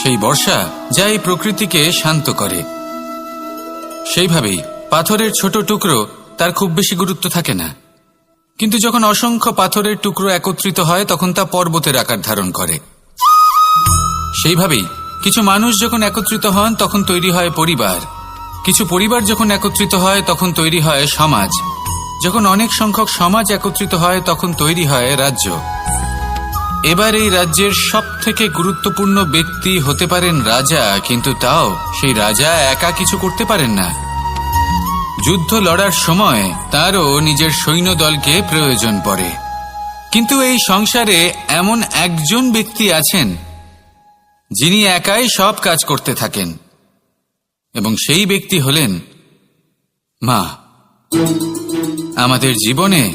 সেই বর্ষা যা এই প্রকৃতিকে শান্ত করে। সেইভাবেই পাথরের ছোট টুকরো তার খুব বেশি গুরুত্ব থাকে না। কিন্তু যখন অসংখ্য পাথরের টুকরো একত্রিত হয়, তখন তা পর্বতের আকার ধারণ করে। সেইভাবেই কিছু মানুষ যখন একত্রিত হন, তখন তৈরি হয় পরিবার। কিছু পরিবার যখন একত্রিত হয়, তখন তৈরি হয় সমাজ। যখন অনেক সংখ্যক সমাজ একত্রিত হয়, তখন তৈরি হয় রাজ্য। এবার এই রাজ্যের সব থেকে গুরুত্বপূর্ণ ব্যক্তি হতে পারেন রাজা, কিন্তু তাও সেই রাজা একা কিছু করতে পারেন না। যুদ্ধ লড়ার সময় তারও নিজের সৈন্যদলকে প্রয়োজন পড়ে। কিন্তু এই সংসারে এমন একজন ব্যক্তি আছেন, যিনি একাই সব কাজ করতে থাকেন। এবং সেই ব্যক্তি হলেন মা। আমাদের জীবনে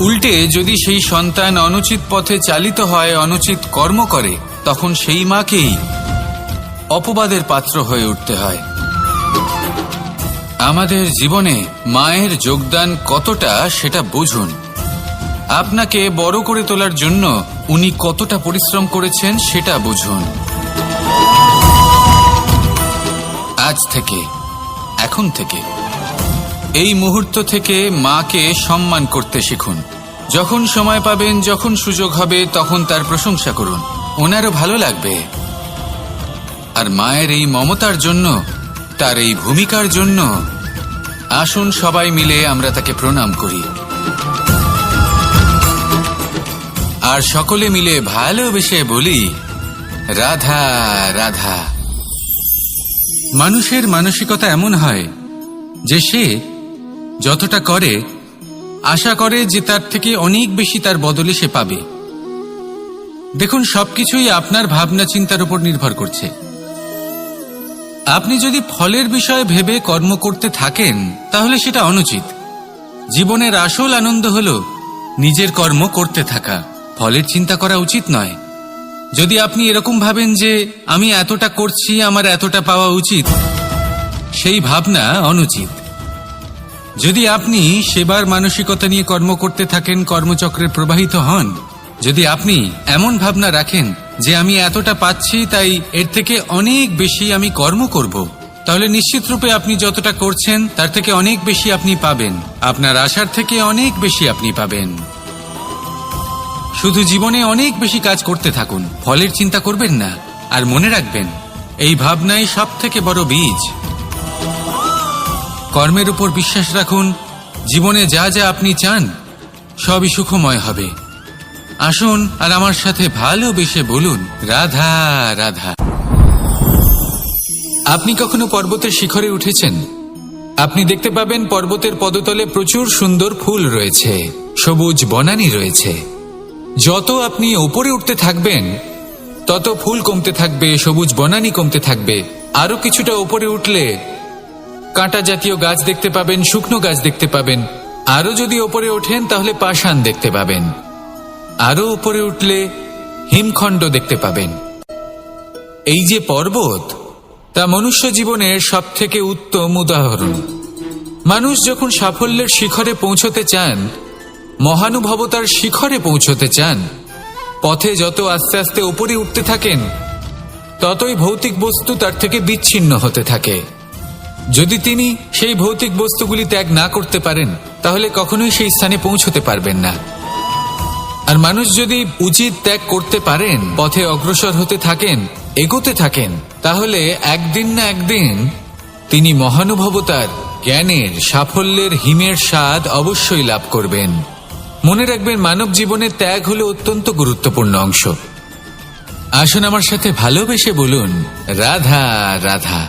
উল্টে যদি সেই সন্তান অনুচিত পথে চালিত হয়, অনুচিত কর্ম করে, তখন সেই মাকেই অপবাদের পাত্র হয়ে উঠতে হয়। আমাদের জীবনে মায়ের যোগদান কতটা সেটা বুঝুন। আপনাকে বড় করে তোলার জন্য উনি কতটা পরিশ্রম করেছেন সেটা বুঝুন। আজ থেকে, এখন থেকে। এই মুহূর্ত থেকে মাকে সম্মান করতে শিখুন। যখন সময় পাবেন, যখন সুযোগ হবে, তখন তার প্রশংসা করুন। ওনারও ভালো লাগবে। আর মায়ের এই মমতার জন্য, তার এই ভূমিকার জন্য, আসুন সবাই মিলে আমরা তাকে প্রণাম করি। আর সকলে মিলে ভালোবেসে বলি, রাধা রাধা। মানুষের মানসিকতা এমন হয় যে সে যতটা করে, আশা করে যে তার থেকে অনেক বেশি তার বদলে সে পাবে। দেখুন, সবকিছুই আপনার ভাবনা চিন্তার উপর নির্ভর করছে। আপনি যদি ফলের বিষয়ে ভেবে কর্ম করতে থাকেন, তাহলে সেটা অনুচিত। জীবনের আসল আনন্দ হল নিজের কর্ম করতে থাকা। ফলের চিন্তা করা উচিত নয়। যদি আপনি এরকম ভাবেন যে, আমি এতটা করছি, আমার এতটা পাওয়া উচিত, সেই ভাবনা অনুচিত। যদি আপনি সেবার মানসিকতা নিয়ে কর্ম করতে থাকেন, কর্মচক্রে প্রবাহিত হন, যদি আপনি এমন ভাবনা রাখেন যে আমি এতটা পাচ্ছি, তাই এর থেকে অনেক বেশি আমি কর্ম করব, তাহলে নিশ্চিত রূপে আপনি যতটা করছেন, তার থেকে অনেক বেশি আপনি পাবেন। আপনার আশার থেকে অনেক বেশি আপনি পাবেন। শুধু জীবনে অনেক বেশি কাজ করতে থাকুন, ফলের চিন্তা করবেন না, আর মনে রাখবেন, এই ভাবনাই সব থেকে বড় বীজ। কর্মের উপর বিশ্বাস রাখুন, জীবনে যা যা আপনি চান, সবই সুখময় হবে। আসুন আর আমার সাথে ভালোবেসে বলুন, রাধা রাধা। আপনি কখনো পর্বতের শিখরে উঠেছেন? আপনি দেখতে পাবেন পর্বতের পদতলে প্রচুর সুন্দর ফুল রয়েছে, সবুজ বনানি রয়েছে। যত আপনি ওপরে উঠতে থাকবেন, তত ফুল কমতে থাকবে, সবুজ বনানি কমতে থাকবে। আরও কিছুটা ওপরে উঠলে কাঁটা জাতীয় গাছ দেখতে পাবেন, শুকনো গাছ দেখতে পাবেন। আরও যদি ওপরে ওঠেন, তাহলে পাষাণ দেখতে পাবেন। আরও উপরে উঠলে হিমখণ্ড দেখতে পাবেন। এই যে পর্বত, তা মনুষ্য জীবনের সব থেকে উত্তম উদাহরণ। মানুষ যখন সাফল্যের শিখরে পৌঁছতে চান, মহানুভবতার শিখরে পৌঁছতে চান, পথে যত আস্তে আস্তে উপরে উঠতে থাকেন, ততই ভৌতিক বস্তু তার থেকে বিচ্ছিন্ন হতে থাকে। যদি তিনি সেই ভৌতিক বস্তুগুলি ত্যাগ না করতে পারেন, তাহলে কখনোই সেই স্থানে পৌঁছতে পারবেন না। আর মানুষ যদি উচিত ত্যাগ করতে পারেন, পথে অগ্রসর হতে থাকেন, এগোতে থাকেন, তাহলে একদিন না একদিন তিনি মহানুভবতার, জ্ঞানের, সাফল্যের হিমের স্বাদ অবশ্যই লাভ করবেন। মনে রাখবেন, মানব জীবনে ত্যাগ হলো অত্যন্ত গুরুত্বপূর্ণ অংশ। আসুন আমার সাথে ভালোবেসে বলুন, রাধা রাধা।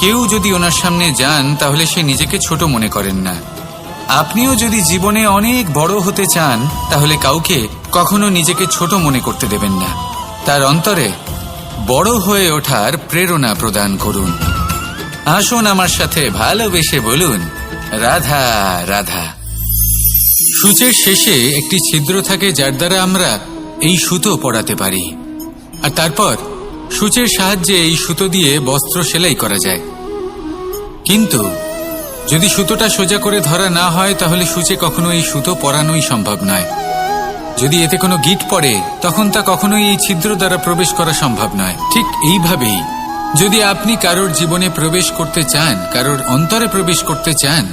কেউ যদি ওনার সামনে যান, তাহলে সে নিজেকে ছোট মনে করেন না। আপনিও যদি জীবনে অনেক বড় হতে চান, তাহলে কাউকে কখনো নিজেকে ছোট মনে করতে দেবেন না। তার অন্তরে বড় হয়ে ওঠার প্রেরণা প্রদান করুন। আসুন আমার সাথে ভালোবেসে বলুন, রাধা রাধা। সূচের শেষে একটি ছিদ্র থাকে যার দ্বারা আমরা এই সুতো পড়াতে পারি। আর তারপর সূচের সাহায্যে এই সুতো দিয়ে বস্ত্র সেলাই করা যায়। কিন্তু, যদি সুতোটা সোজা করে ধরা না হয়, তাহলে সূচে কখনো এই সুতো পরানোই সম্ভব নয়। যদি এতে কোনো গিট পড়ে, তখন তা কখনোই এই ছিদ্র দ্বারা প্রবেশ করা সম্ভব নয়। ঠিক এইভাবেই, যদি আপনি কারোর জীবনে প্রবেশ করতে চান, কারোর অন্তরে প্রবেশ করতে চান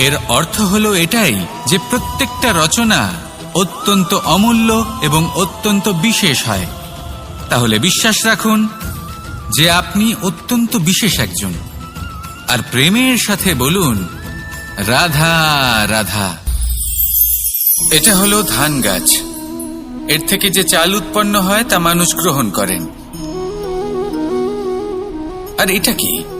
এর অর্থ হলো এটাই যে প্রত্যেকটা রচনা অত্যন্ত অমূল্য এবং অত্যন্ত বিশেষ হয়। তাহলে বিশ্বাস রাখুন যে আপনি অত্যন্ত বিশেষ একজন। আর প্রেমের সাথে বলুন, রাধা রাধা। এটা হলো ধান গাছ। এর থেকে যে চাল উৎপন্ন হয় তা মানুষ গ্রহণ করেন। আর এটা কি?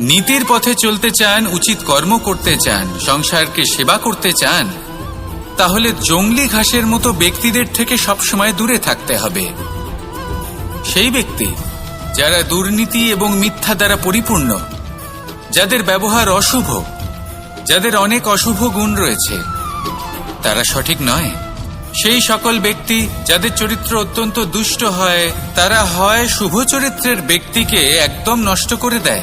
নীতির পথে চলতে চান, উচিত কর্ম করতে চান, সংসারকে সেবা করতে চান, তাহলে জঙ্গলি ঘাসের মতো ব্যক্তিদের থেকে সবসময় দূরে থাকতে হবে। সেই ব্যক্তি যারা দুর্নীতি এবং মিথ্যা দ্বারা পরিপূর্ণ, যাদের ব্যবহার অশুভ, যাদের অনেক অশুভ গুণ রয়েছে, তারা সঠিক নয়। সেই সকল ব্যক্তি যাদের চরিত্র অত্যন্ত দুষ্ট হয়, তারা হয় শুভ চরিত্রের ব্যক্তিকে একদম নষ্ট করে দেয়।